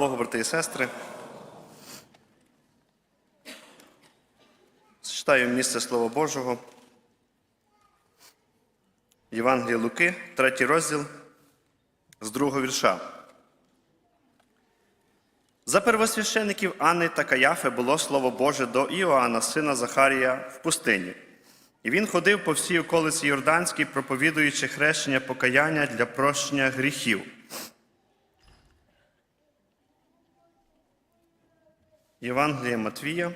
Богу, брати і сестри. Читаю місце Слова Божого. Євангелія Луки, третій розділ з другого вірша. За первосвящеників Анни та Каяфи було слово Боже до Іоанна, сина Захарія, в пустині. І він ходив по всій околиці Йорданській, проповідуючи хрещення покаяння для прощення гріхів. Євангелія Матвія.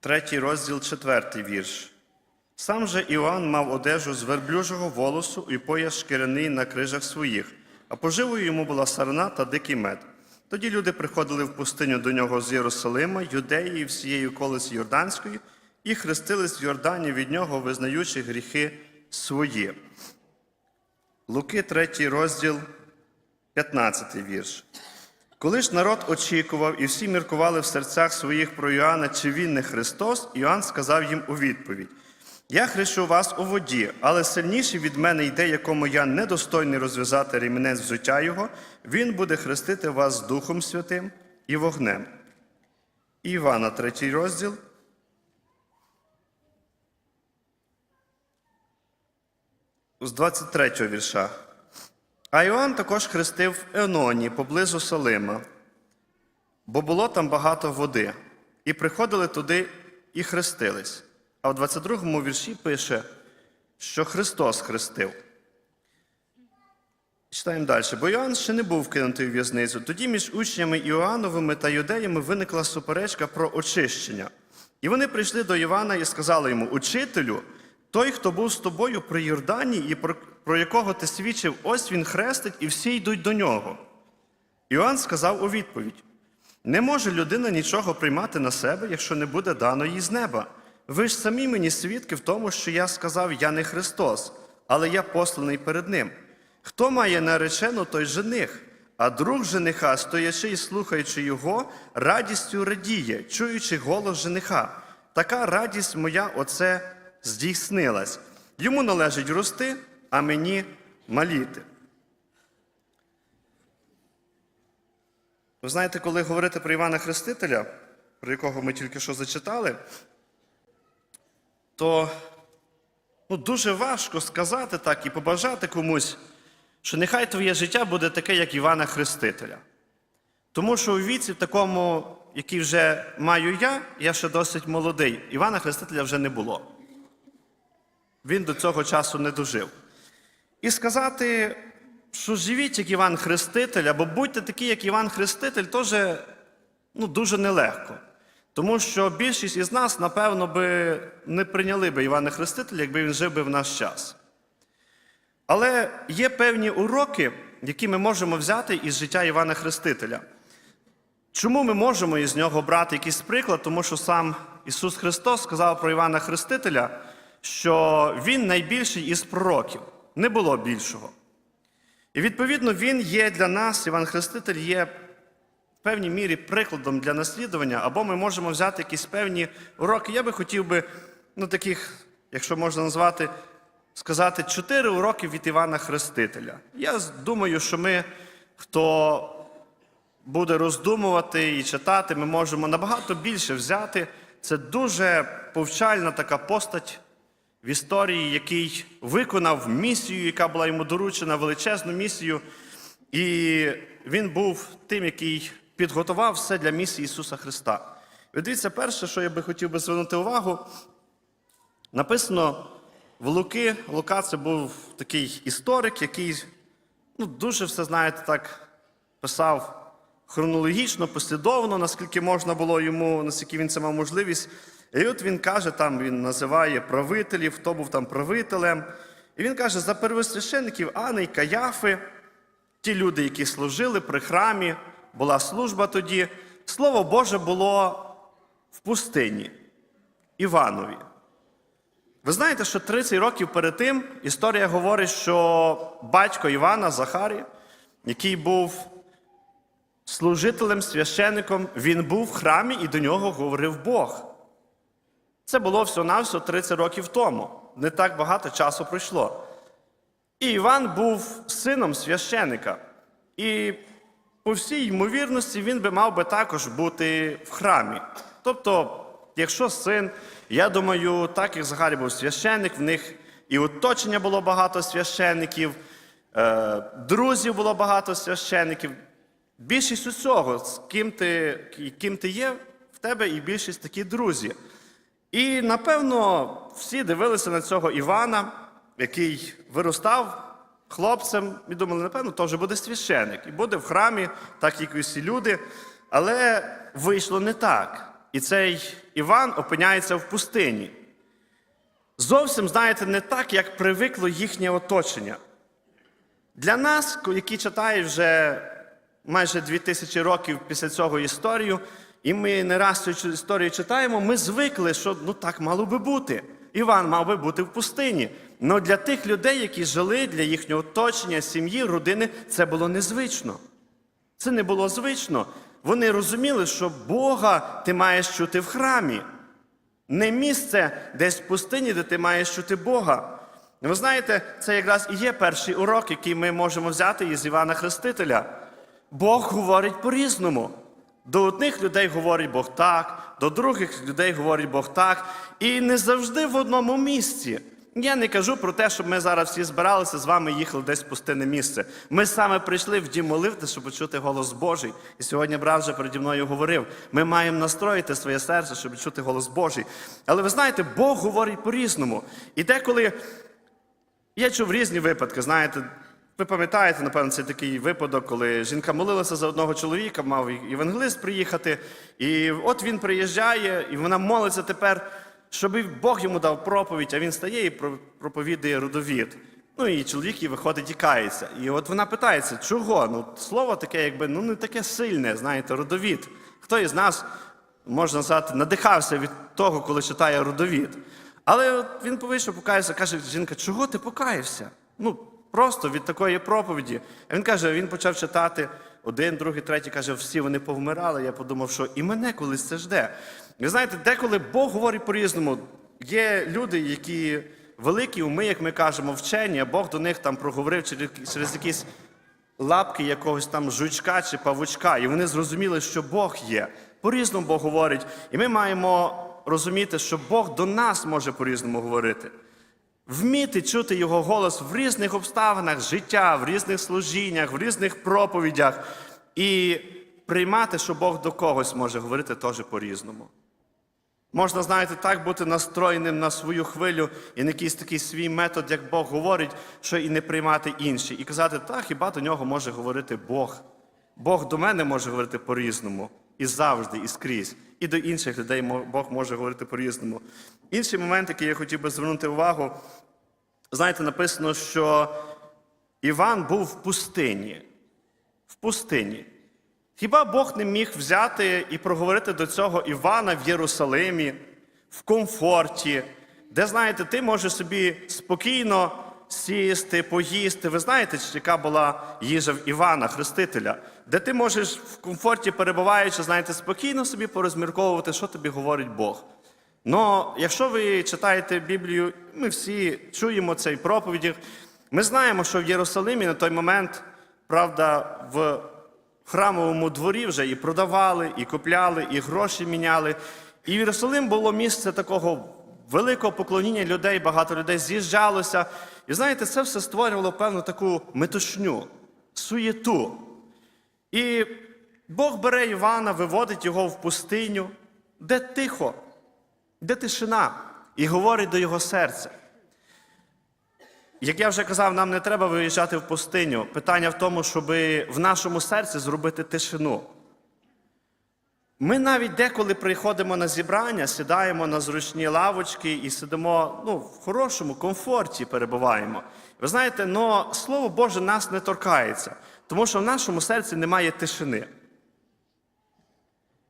Третій розділ, четвертий вірш. Сам же Іоанн мав одежу з верблюжого волосу і пояс шкіряний на крижах своїх, а поживою йому була сарна та дикий мед. Тоді люди приходили в пустиню до нього з Єрусалима, Юдеї і всієї околиці Йорданської, і хрестились в Йордані від нього, визнаючи гріхи свої. Луки, 3 розділ, 15 вірш. Коли ж народ очікував і всі міркували в серцях своїх про Іоанна, чи він не Христос, Іоанн сказав їм у відповідь: Я хрещу вас у воді, але сильніший від мене йде, якому я недостойний розв'язати ремінець взуття його, він буде хрестити вас Духом Святим і вогнем. Івана, 3 розділ. З 23 вірша. А Іоанн також хрестив в Еноні поблизу Салима, бо було там багато води, і приходили туди і хрестились. А в 22 му вірші пише, що Христос хрестив. Читаємо далі. Бо Іоанн ще не був кинутий у в'язницю. Тоді між учнями Іоанновими та юдеями виникла суперечка про очищення. І вони прийшли до Івана і сказали йому: Учителю, той, хто був з тобою при Йордані, і про, про якого ти свідчив, ось він хрестить, і всі йдуть до нього. Іоанн сказав у відповідь: Не може людина нічого приймати на себе, якщо не буде дано їй з неба. Ви ж самі мені свідки в тому, що я сказав, я не Христос, але я посланий перед Ним. Хто має наречену, той жених, а друг жениха, стоячи і слухаючи його, радістю радіє, чуючи голос жениха. Така радість моя оце здійснилась. Йому належить рости, а мені маліти. Ви знаєте, коли говорити про Івана Хрестителя, про якого ми тільки що зачитали, то ну, дуже важко сказати так і побажати комусь, що нехай твоє життя буде таке, як Івана Хрестителя. Тому що у віці, такому, який вже маю я, я ще досить молодий, Івана Хрестителя вже не було. Він до цього часу не дожив. І сказати, що живіть, як Іван Хреститель, або будьте такі, як Іван Хреститель, теж ну, дуже нелегко. Тому що більшість із нас, напевно, би не прийняли би Івана Хрестителя, якби він жив би в наш час. Але є певні уроки, які ми можемо взяти із життя Івана Хрестителя. Чому ми можемо із нього брати якийсь приклад? Тому що сам Ісус Христос сказав про Івана Хрестителя, що Він найбільший із пророків, не було більшого. І відповідно Він є для нас, Іван Хреститель є в певній мірі прикладом для наслідування, або ми можемо взяти якісь певні уроки. Я би хотів би, ну, таких, якщо можна назвати, сказати, чотири уроки від Івана Хрестителя. Я думаю, що ми, хто буде роздумувати і читати, ми можемо набагато більше взяти. Це дуже повчальна така постать в історії, який виконав місію, яка була йому доручена, величезну місію. І він був тим, який підготував все для місії Ісуса Христа. І дивіться, перше, що я би хотів би звернути увагу, написано в Луки. Лука це був такий історик, який ну, дуже все, знаєте, так писав хронологічно, послідовно, наскільки можна було йому, наскільки він це мав можливість. І от він каже, там він називає правителів, хто був там правителем. І він каже, за первосвящеників Ани й Каяфи, ті люди, які служили при храмі, була служба тоді, Слово Боже було в пустині Іванові. Ви знаєте, що 30 років перед тим історія говорить, що батько Івана Захарія, який був служителем, священником, він був в храмі і до нього говорив Бог. Це було всього-навсього 30 років тому. Не так багато часу пройшло. І Іван був сином священика. І по всій ймовірності він би мав би також бути в храмі. Тобто, якщо син, я думаю, так як Захарій був священник, в них і оточення було багато священників, е, друзів було багато священників. Більшість усього, з ким ти, ким ти є, в тебе і більшість такі друзі. І напевно всі дивилися на цього Івана, який виростав хлопцем, і думали, напевно, то вже буде священик. І буде в храмі, так як і всі люди. Але вийшло не так. І цей Іван опиняється в пустині. Зовсім, знаєте, не так, як привикло їхнє оточення. Для нас, які читають вже майже 2000 років після цього історію, і ми не раз цю історію читаємо, ми звикли, що ну так мало би бути. Іван мав би бути в пустині. Але для тих людей, які жили, для їхнього оточення, сім'ї, родини, це було незвично. Це не було звично. Вони розуміли, що Бога ти маєш чути в храмі. Не місце десь в пустині, де ти маєш чути Бога. Ви знаєте, це якраз і є перший урок, який ми можемо взяти із Івана Хрестителя. Бог говорить по-різному. До одних людей говорить Бог так, до других людей говорить Бог так. І не завжди в одному місці. Я не кажу про те, щоб ми зараз всі збиралися з вами їхали десь в пустинне місце. Ми саме прийшли в дім молитви, щоб почути голос Божий. І сьогодні брат вже переді мною говорив: ми маємо настроїти своє серце, щоб чути голос Божий. Але ви знаєте, Бог говорить по-різному. І деколи я чув різні випадки, знаєте. Ви пам'ятаєте, напевно, це такий випадок, коли жінка молилася за одного чоловіка, мав євангелист приїхати, і от він приїжджає, і вона молиться тепер, щоб Бог йому дав проповідь, а він стає і про- проповідує родовід. Ну і чоловік їй виходить і кається. І от вона питається, чого? Ну, слово таке, якби ну не таке сильне, знаєте, родовід. Хто із нас, можна сказати, надихався від того, коли читає родовід. Але от він повийшов, покаявся, каже, жінка, чого ти покаявся? Ну, просто від такої проповіді. А він каже, він почав читати один, другий, третій, каже, всі вони повмирали. Я подумав, що і мене колись це жде. Ви знаєте, деколи Бог говорить по-різному. Є люди, які великі уми, як ми кажемо, вчені, а Бог до них там проговорив через, якісь лапки якогось там жучка чи павучка, і вони зрозуміли, що Бог є. По-різному Бог говорить. І ми маємо розуміти, що Бог до нас може по-різному говорити. Вміти чути його голос в різних обставинах життя, в різних служіннях, в різних проповідях, і приймати, що Бог до когось може говорити теж по-різному. Можна, знаєте, так бути настроєним на свою хвилю і на якийсь такий свій метод, як Бог говорить, що і не приймати інші. І казати, так, хіба до нього може говорити Бог. Бог до мене може говорити по-різному. І завжди, і скрізь. І до інших людей Бог може говорити по-різному. Інший момент, який я хотів би звернути увагу, знаєте, написано, що Іван був в пустині. В пустині. Хіба Бог не міг взяти і проговорити до цього Івана в Єрусалимі, в комфорті, де, знаєте, ти можеш собі спокійно сісти, поїсти. Ви знаєте, яка була їжа в Івана, Хрестителя, де ти можеш в комфорті перебуваючи, знаєте, спокійно собі порозмірковувати, що тобі говорить Бог. Но якщо ви читаєте Біблію, ми всі чуємо цей проповіді, ми знаємо, що в Єрусалимі на той момент, правда, в храмовому дворі вже і продавали, і купляли, і гроші міняли. І в Єрусалим було місце такого великого поклоніння людей, багато людей з'їжджалося. І знаєте, це все створювало певну таку метушню, суєту. І Бог бере Івана, виводить його в пустиню, де тихо, де тишина, і говорить до його серця. Як я вже казав, нам не треба виїжджати в пустиню. Питання в тому, щоб в нашому серці зробити тишину. Ми навіть деколи приходимо на зібрання, сідаємо на зручні лавочки і сидимо ну, в хорошому комфорті перебуваємо. Ви знаєте, но Слово Боже нас не торкається, тому що в нашому серці немає тишини.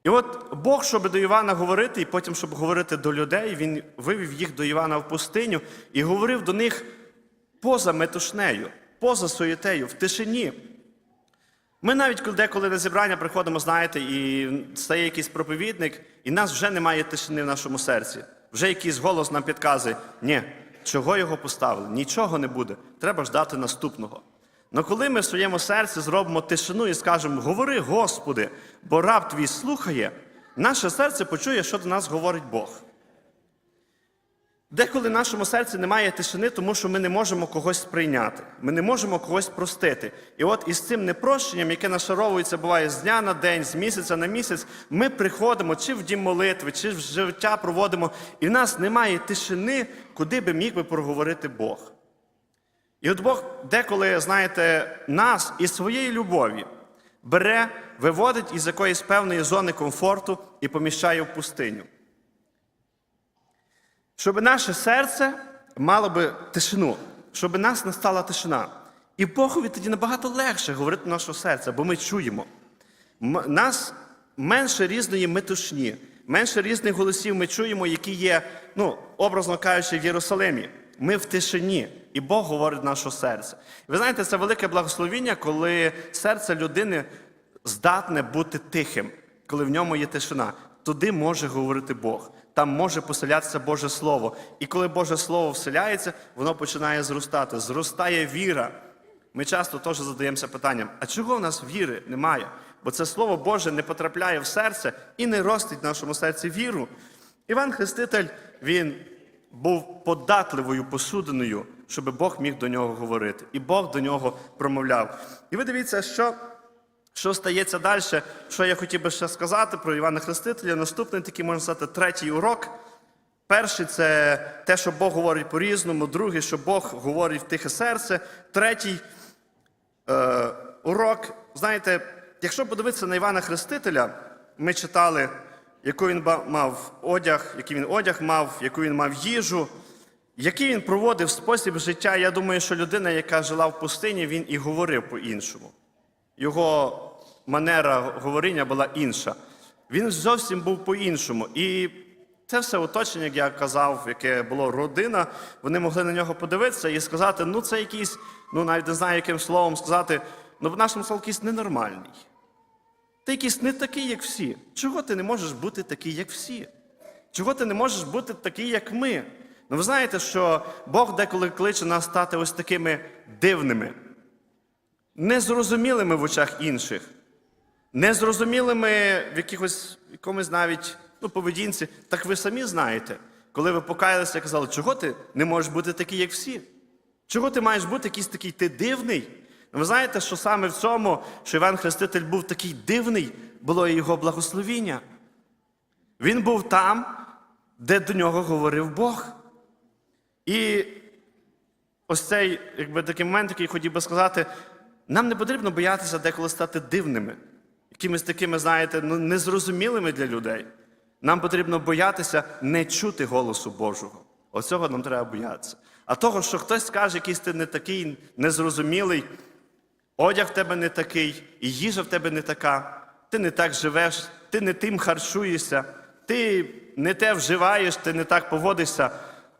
І от Бог, щоб до Івана говорити, і потім, щоб говорити до людей, він вивів їх до Івана в пустиню і говорив до них поза метушнею, поза суєтею, в тишині. Ми навіть коли деколи на зібрання приходимо, знаєте, і стає якийсь проповідник, і нас вже немає тишини в нашому серці. Вже якийсь голос нам підказує, ні, чого його поставили? Нічого не буде. Треба ждати наступного. Но коли ми в своєму серці зробимо тишину і скажемо, говори, Господи, бо раб твій слухає, наше серце почує, що до нас говорить Бог. Деколи в нашому серці немає тишини, тому що ми не можемо когось сприйняти, ми не можемо когось простити. І от із цим непрощенням, яке нашаровується, буває з дня на день, з місяця на місяць, ми приходимо чи в дім молитви, чи в життя проводимо, і в нас немає тишини, куди би міг би проговорити Бог. І от Бог деколи, знаєте, нас із своєї любові бере, виводить із якоїсь певної зони комфорту і поміщає в пустиню. Щоб наше серце мало би тишину, щоб нас настала тишина. І Богові тоді набагато легше говорити до нашого серця, бо ми чуємо. Нас менше різної метушні, менше різних голосів ми чуємо, які є, ну, образно кажучи, в Єрусалимі. Ми в тишині, і Бог говорить до нашого серця. Ви знаєте, це велике благословіння, коли серце людини здатне бути тихим, коли в ньому є тишина. Туди може говорити Бог. Там може поселятися Боже Слово. І коли Боже Слово вселяється, воно починає зростати. Зростає віра. Ми часто теж задаємося питанням: а чого в нас віри немає? Бо це Слово Боже не потрапляє в серце і не ростить в нашому серці віру. Іван Хреститель, він був податливою посудиною, щоб Бог міг до нього говорити. І Бог до нього промовляв. І ви дивіться, що що стається далі, що я хотів би ще сказати про Івана Хрестителя. Наступний такий, можна сказати, третій урок. Перший це те, що Бог говорить по-різному. Другий, що Бог говорить в тихе серце. Третій е, урок. Знаєте, якщо подивитися на Івана Хрестителя, ми читали, яку він мав одяг, який він одяг мав, яку він мав їжу, який він проводив спосіб життя. Я думаю, що людина, яка жила в пустині, він і говорив по-іншому його манера говоріння була інша. Він зовсім був по-іншому. І це все оточення, як я казав, яке було родина, вони могли на нього подивитися і сказати: ну, це якийсь, ну навіть не знаю, яким словом сказати, ну в нашому якийсь ненормальний. Ти якийсь не такий, як всі. Чого ти не можеш бути такий, як всі? Чого ти не можеш бути такий, як ми? Ну, ви знаєте, що Бог деколи кличе нас стати ось такими дивними незрозумілими в очах інших, незрозумілими в якихось якомусь навіть ну, поведінці. Так ви самі знаєте, коли ви покаялися, казали, чого ти не можеш бути такий, як всі? Чого ти маєш бути якийсь такий ти дивний? Ви знаєте, що саме в цьому, що Іван Хреститель був такий дивний, було і його благословіння. Він був там, де до нього говорив Бог. І ось цей, якби такий момент, який хотів би сказати, нам не потрібно боятися деколи стати дивними, якимись такими, знаєте, ну, незрозумілими для людей. Нам потрібно боятися не чути голосу Божого. Оцього нам треба боятися. А того, що хтось скаже, якийсь ти не такий незрозумілий, одяг в тебе не такий, і їжа в тебе не така, ти не так живеш, ти не тим харчуєшся, ти не те вживаєш, ти не так поводишся,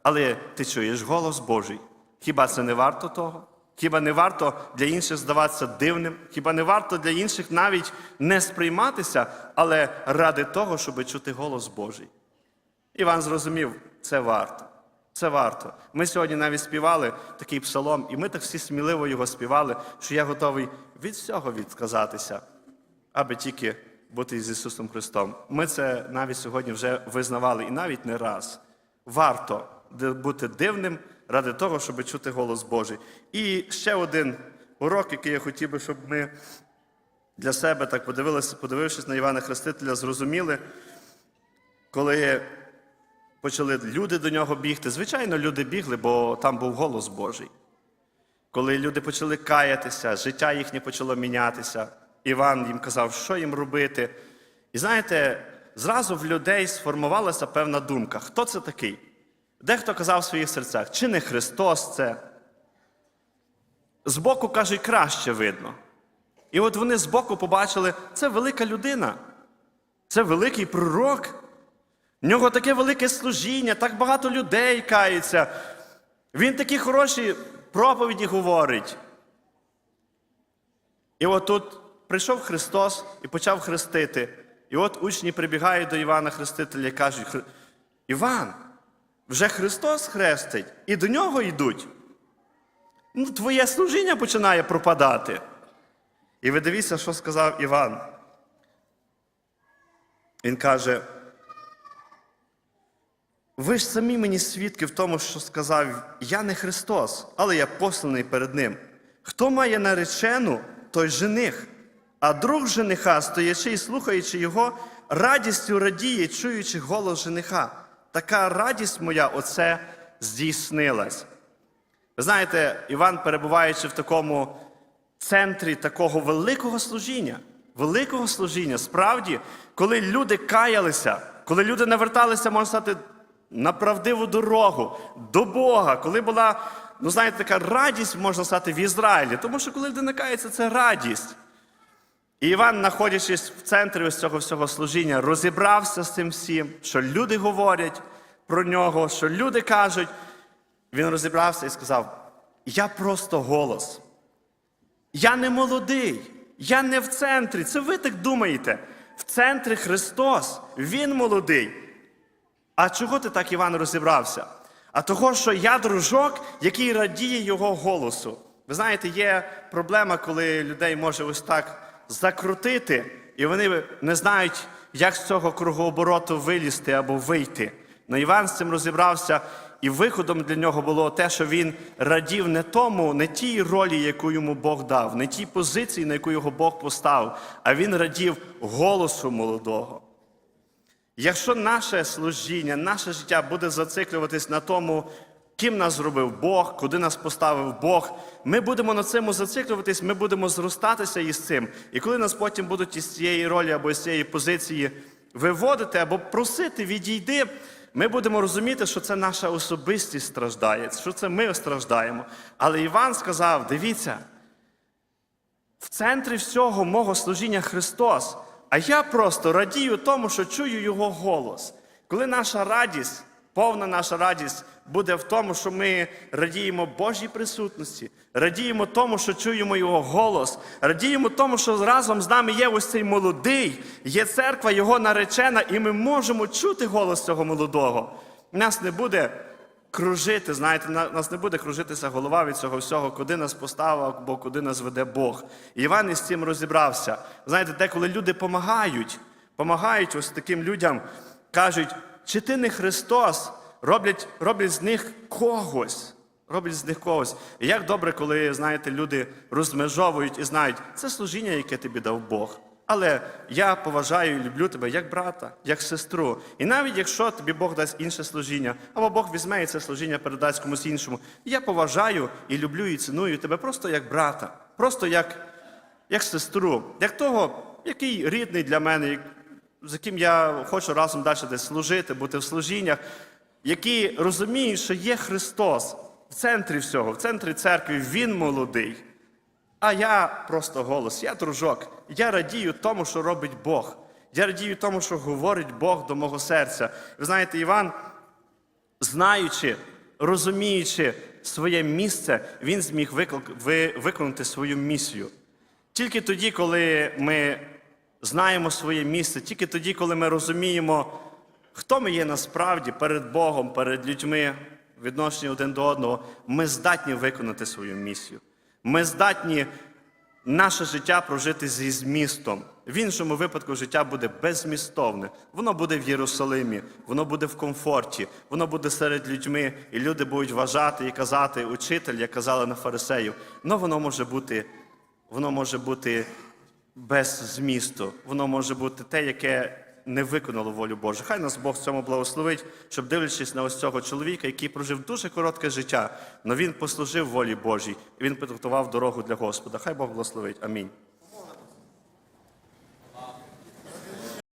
але ти чуєш голос Божий. Хіба це не варто того? Хіба не варто для інших здаватися дивним? Хіба не варто для інших навіть не сприйматися, але ради того, щоб чути голос Божий? Іван зрозумів, це варто. Це варто. Ми сьогодні навіть співали такий псалом, і ми так всі сміливо його співали, що я готовий від всього відказатися, аби тільки бути з Ісусом Христом. Ми це навіть сьогодні вже визнавали, і навіть не раз. Варто бути дивним ради того, щоб чути голос Божий. І ще один урок, який я хотів би, щоб ми для себе так подивилися, подивившись на Івана Хрестителя, зрозуміли, коли почали люди до нього бігти. Звичайно, люди бігли, бо там був голос Божий. Коли люди почали каятися, життя їхнє почало мінятися, Іван їм казав, що їм робити. І знаєте, зразу в людей сформувалася певна думка, хто це такий? Дехто казав в своїх серцях, чи не Христос це? Збоку, кажуть, краще видно. І от вони збоку побачили, це велика людина, це великий пророк. В нього таке велике служіння, так багато людей каються. Він такі хороші проповіді говорить. І от тут прийшов Христос і почав хрестити. І от учні прибігають до Івана Хрестителя і кажуть: Іван, вже Христос хрестить, і до нього йдуть. Ну, твоє служіння починає пропадати. І ви дивіться, що сказав Іван. Він каже: ви ж самі мені свідки в тому, що сказав, я не Христос, але я посланий перед Ним. Хто має наречену, той жених, а друг жениха, стоячи і слухаючи його, радістю радіє, чуючи голос жениха. Така радість моя оце здійснилась. Ви знаєте, Іван, перебуваючи в такому центрі такого великого служіння, великого служіння, справді, коли люди каялися, коли люди наверталися, можна сказати, на правдиву дорогу до Бога, коли була, ну знаєте, така радість, можна сказати, в Ізраїлі. Тому що коли людина кається, це радість. І Іван, знаходячись в центрі ось цього всього служіння, розібрався з цим всім, що люди говорять про нього, що люди кажуть. Він розібрався і сказав: Я просто голос. Я не молодий, я не в центрі. Це ви так думаєте. В центрі Христос, Він молодий. А чого ти так, Іван, розібрався? А того, що я дружок, який радіє його голосу. Ви знаєте, є проблема, коли людей може ось так закрутити, і вони не знають, як з цього кругообороту вилізти або вийти. Но Іван з цим розібрався, і виходом для нього було те, що він радів не тому, не тій ролі, яку йому Бог дав, не тій позиції, на яку його Бог поставив, а він радів голосу молодого. Якщо наше служіння, наше життя буде зациклюватись на тому, ким нас зробив Бог, куди нас поставив Бог, ми будемо на цьому зациклюватись, ми будемо зростатися із цим. І коли нас потім будуть із цієї ролі або з цієї позиції виводити або просити, відійди, ми будемо розуміти, що це наша особистість страждає, що це ми страждаємо. Але Іван сказав: дивіться, в центрі всього мого служіння Христос. А я просто радію тому, що чую Його голос. Коли наша радість, повна наша радість буде в тому, що ми радіємо Божій присутності, радіємо тому, що чуємо Його голос, радіємо тому, що разом з нами є ось цей молодий, є церква, Його наречена, і ми можемо чути голос цього молодого. У нас не буде кружити, знаєте, на- нас не буде кружитися голова від цього всього, куди нас поставив, або куди нас веде Бог. І Іван із цим розібрався. Знаєте, деколи люди помагають, помагають ось таким людям, кажуть, чи ти не Христос, роблять, роблять з них когось. Роблять з них когось. І як добре, коли, знаєте, люди розмежовують і знають, це служіння, яке тобі дав Бог. Але я поважаю і люблю тебе як брата, як сестру. І навіть якщо тобі Бог дасть інше служіння, або Бог візьме і це служіння передасть комусь іншому, я поважаю і люблю і ціную тебе просто як брата, просто як, як сестру, як того, який рідний для мене, з яким я хочу разом далі десь служити, бути в служіннях, які розуміють, що є Христос в центрі всього, в центрі церкви, Він молодий. А я просто голос, я дружок. Я радію тому, що робить Бог. Я радію тому, що говорить Бог до мого серця. Ви знаєте, Іван, знаючи, розуміючи своє місце, він зміг виконати свою місію. Тільки тоді, коли ми знаємо своє місце, тільки тоді, коли ми розуміємо, хто ми є насправді перед Богом, перед людьми, відношенні один до одного, ми здатні виконати свою місію. Ми здатні наше життя прожити зі змістом. В іншому випадку життя буде беззмістовне. Воно буде в Єрусалимі, воно буде в комфорті, воно буде серед людьми, і люди будуть вважати і казати, учитель, як казали на фарисеїв, но воно може бути, воно може бути без змісту. Воно може бути те, яке не виконало волю Божу. Хай нас Бог в цьому благословить, щоб дивлячись на ось цього чоловіка, який прожив дуже коротке життя, але він послужив волі Божій, і він підготував дорогу для Господа. Хай Бог благословить. Амінь.